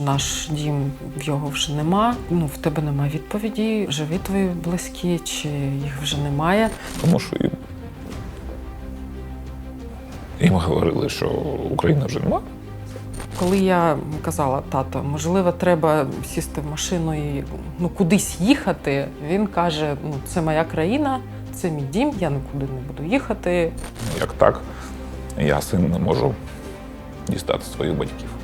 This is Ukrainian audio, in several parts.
Наш дім в його вже нема. Ну в тебе немає відповіді. Живі твої близькі, чи їх вже немає. Тому що їм, їм говорили, що України вже нема. Коли я казала, тато, можливо, треба сісти в машину і ну кудись їхати. Він каже: Ну, це моя країна, це мій дім, я нікуди не буду їхати. Як так, я син не можу дістати своїх батьків.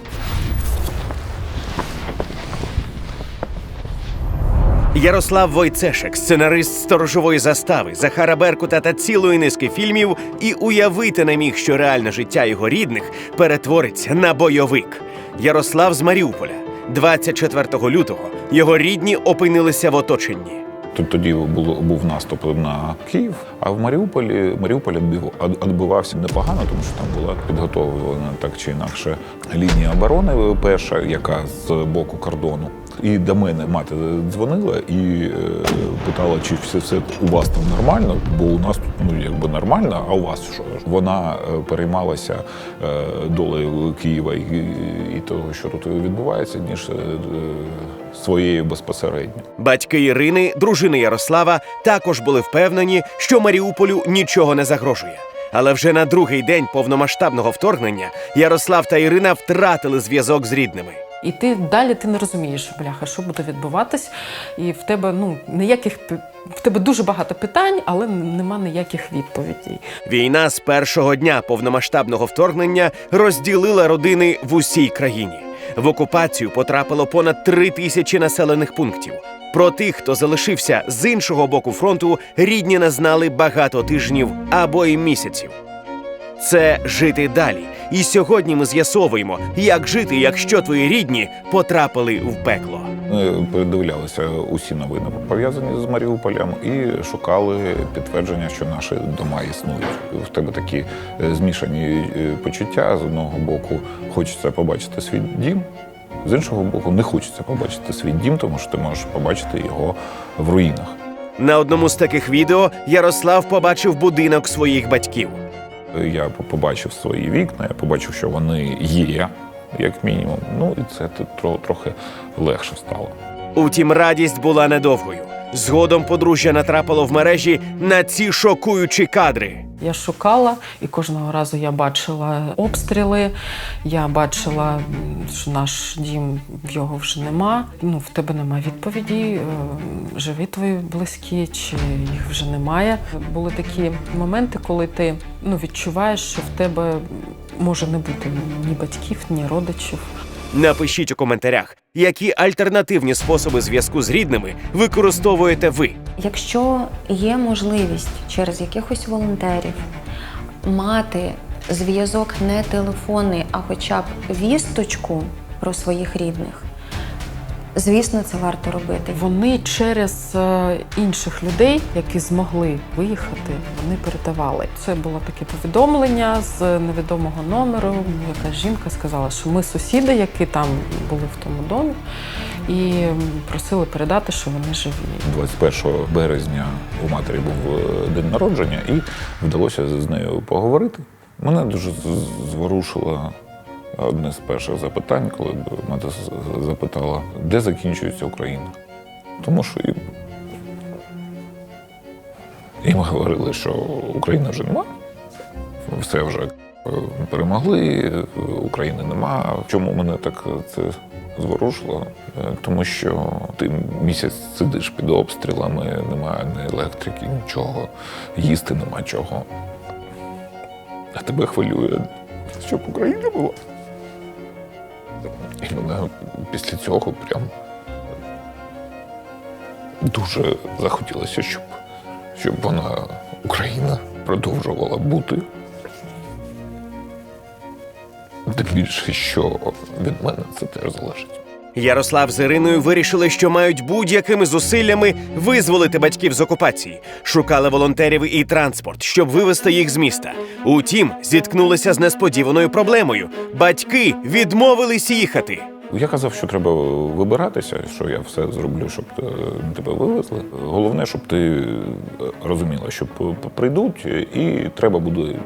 Ярослав Войцешек, сценарист сторожової застави, Захара Беркута та цілої низки фільмів, і уявити не міг, що реальне життя його рідних перетвориться на бойовик. Ярослав з Маріуполя, 24 лютого, його рідні опинилися в оточенні. Тут тоді було був наступ на Київ, а в Маріуполі Маріуполь відбив- від- відбивався непогано, тому що там була підготовлена так чи інакше лінія оборони перша, яка з боку кордону. І до мене мати дзвонила і е, питала, чи все, все у вас там нормально, бо у нас тут ну якби нормально, а у вас що? Вона е, переймалася е, долею Києва і, і того, що тут відбувається, ніж своєю безпосередньо. Батьки Ірини, дружини Ярослава, також були впевнені, що Маріуполю нічого не загрожує. Але вже на другий день повномасштабного вторгнення Ярослав та Ірина втратили зв'язок з рідними. І ти далі ти не розумієш, бляха, що буде відбуватись, і в тебе ну ніяких в тебе дуже багато питань, але нема ніяких відповідей. Війна з першого дня повномасштабного вторгнення розділила родини в усій країні. В окупацію потрапило понад три тисячі населених пунктів. Про тих, хто залишився з іншого боку фронту, рідні не знали багато тижнів або й місяців. Це жити далі. І сьогодні ми з'ясовуємо, як жити, якщо твої рідні потрапили в пекло. Ми передивлялися усі новини пов'язані з Маріуполем і шукали підтвердження, що наші дома існують. В тебе такі е, змішані е, почуття. З одного боку, хочеться побачити свій дім, з іншого боку, не хочеться побачити свій дім, тому що ти можеш побачити його в руїнах. На одному з таких відео Ярослав побачив будинок своїх батьків. Я побачив свої вікна, я побачив, що вони є, як мінімум. Ну і це тро- трохи легше стало. Утім, радість була недовгою. Згодом подружжя натрапило в мережі на ці шокуючі кадри. Я шукала, і кожного разу я бачила обстріли. Я бачила, що наш дім в його вже нема. Ну, в тебе немає відповіді. е, Живі твої близькі, чи їх вже немає. Були такі моменти, коли ти ну, відчуваєш, що в тебе може не бути ні батьків, ні родичів. Напишіть у коментарях, які альтернативні способи зв'язку з рідними використовуєте ви. Якщо є можливість через якихось волонтерів мати зв'язок не телефонний, а хоча б вісточку про своїх рідних, звісно, це варто робити. Вони через е, інших людей, які змогли виїхати, вони передавали. Це було таке повідомлення з невідомого номеру. Якась жінка сказала, що ми сусіди, які там були в тому домі, і просили передати, що вони живі. 21 березня у матері був е, день народження, і вдалося з нею поговорити. Мене дуже зворушило одне з перших запитань, коли мати запитала, де закінчується Україна. Тому що їм, їм говорили, що України вже нема, все вже е, перемогли, е, України нема. Чому мене так це зворушило? Е, Тому що ти місяць сидиш під обстрілами, немає ні електрики, нічого, їсти нема чого. А тебе хвилює, щоб Україна була. І мене після цього прям дуже захотілося, щоб, щоб вона, Україна, продовжувала бути. Тим більше, що від мене це теж залежить. Ярослав з Іриною вирішили, що мають будь-якими зусиллями визволити батьків з окупації, шукали волонтерів і транспорт, щоб вивезти їх з міста. Утім, зіткнулися з несподіваною проблемою. Батьки відмовились їхати. Я казав, що треба вибиратися, що я все зроблю, щоб е, тебе вивезли. Головне, щоб ти е, розуміла, що прийдуть і треба буде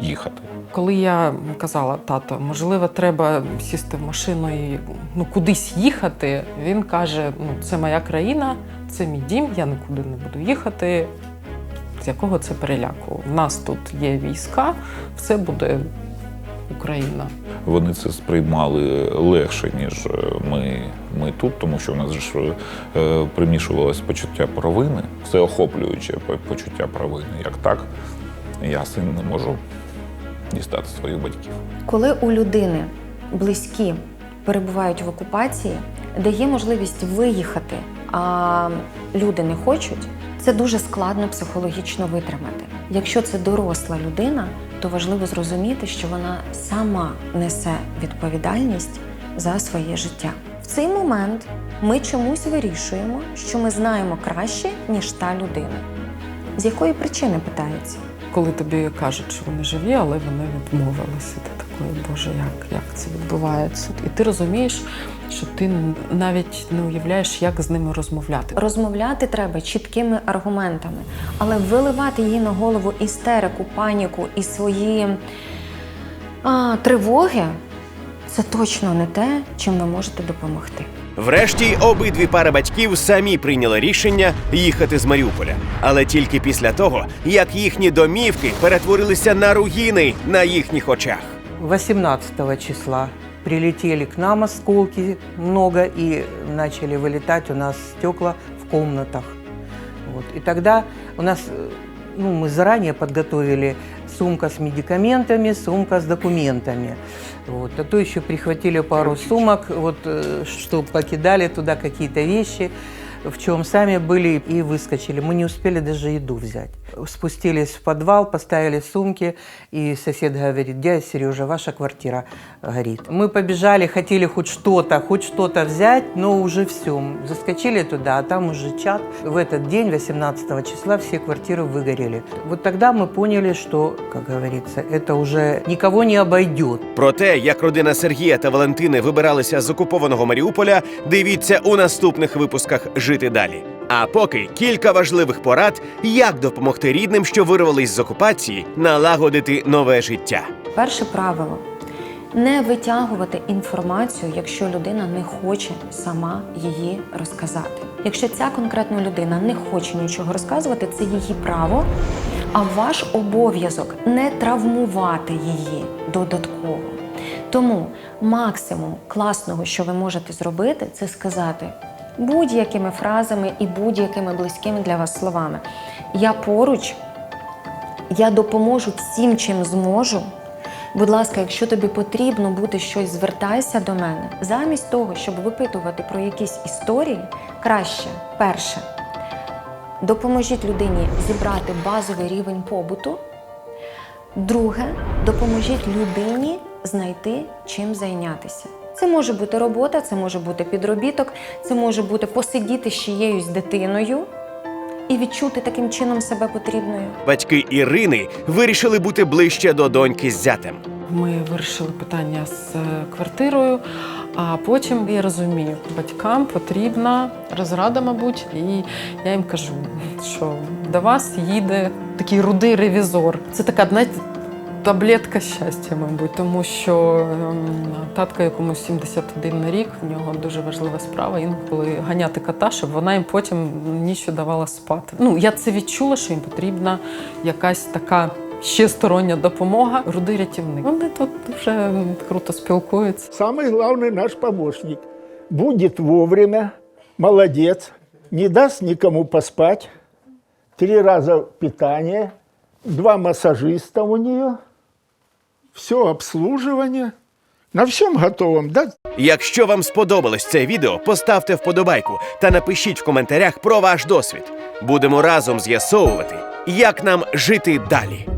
їхати. Коли я казала, тато, можливо, треба сісти в машину і ну, кудись їхати, він каже: ну, це моя країна, це мій дім, я нікуди не буду їхати. З якого це переляку? В нас тут є війська, все буде Україна. Вони це сприймали легше, ніж е, ми, ми тут, тому що в нас ж е, примішувалось почуття провини, все охоплююче почуття провини. Як так, я син не можу дістати своїх батьків. Коли у людини близькі перебувають в окупації, де є можливість виїхати, а люди не хочуть, це дуже складно психологічно витримати. Якщо це доросла людина, то важливо зрозуміти, що вона сама несе відповідальність за своє життя. В цей момент ми чомусь вирішуємо, що ми знаємо краще, ніж та людина. З якої причини питається? Коли тобі кажуть, що вони живі, але вони відмовилися. Ти такий, Боже, як, як це відбувається? І ти розумієш, що ти навіть не уявляєш, як з ними розмовляти. Розмовляти треба чіткими аргументами, але виливати їй на голову істерику, паніку і свої а, тривоги це точно не те, чим ви можете допомогти. Врешті обидві пари батьків самі прийняли рішення їхати з Маріуполя, але тільки після того, як їхні домівки перетворилися на руїни на їхніх очах. 18 числа прилетели к нам осколки много и начали вылетать у нас стекла в комнатах. Вот. И тогда у нас, э, ну, мы заранее подготовили сумка с медикаментами, сумка с документами. Вот. А то еще прихватили пару сумок, вот, э, что покидали туда какие-то вещи, в чем сами были и выскочили. Мы не успели даже еду взять. Спустились в подвал, поставили сумки, и сосед говорит, дядя Сережа, ваша квартира горит. Мы побежали, хотели хоть что-то, хоть что-то взять, но уже все. Заскочили туда, а там уже чат. В этот день, 18 числа, все квартиры выгорели. Вот тогда мы поняли, что, как говорится, это уже никого не обойдет. Про те, як родина Сергія та Валентини вибиралися з окупованого Маріуполя, дивіться у наступних випусках жити далі. А поки кілька важливих порад, як допомогти рідним, що вирвались з окупації, налагодити нове життя. Перше правило не витягувати інформацію, якщо людина не хоче сама її розказати. Якщо ця конкретна людина не хоче нічого розказувати, це її право. А ваш обов'язок не травмувати її додатково. Тому максимум класного, що ви можете зробити, це сказати будь-якими фразами і будь-якими близькими для вас словами. Я поруч, я допоможу всім, чим зможу. Будь ласка, якщо тобі потрібно буде щось, звертайся до мене. Замість того, щоб випитувати про якісь історії, краще перше допоможіть людині зібрати базовий рівень побуту. Друге, допоможіть людині знайти чим зайнятися. Це може бути робота, це може бути підробіток, це може бути посидіти з чиєюсь дитиною і відчути таким чином себе потрібною. Батьки Ірини вирішили бути ближче до доньки з зятем. Ми вирішили питання з е, квартирою, а потім я розумію, батькам потрібна розрада, мабуть, і я їм кажу, що до вас їде такий рудий ревізор. Це така, знаєте, таблетка щастя, мабуть, тому що ем, татка, якому 71 на рік, в нього дуже важлива справа інколи ганяти кота, щоб вона їм потім ніч давала спати. Ну, я це відчула, що їм потрібна якась така ще стороння допомога. Рудий рятівник. Вони тут дуже круто спілкуються. Самый главный наш помощник. Будет вовремя, молодец, не даст никому поспать, три раза питание, два массажиста у нее, все обслуживание, на всем готовом, да? Якщо вам сподобалось це відео, поставте вподобайку та напишіть в коментарях про ваш досвід. Будемо разом з'ясовувати, як нам жити далі.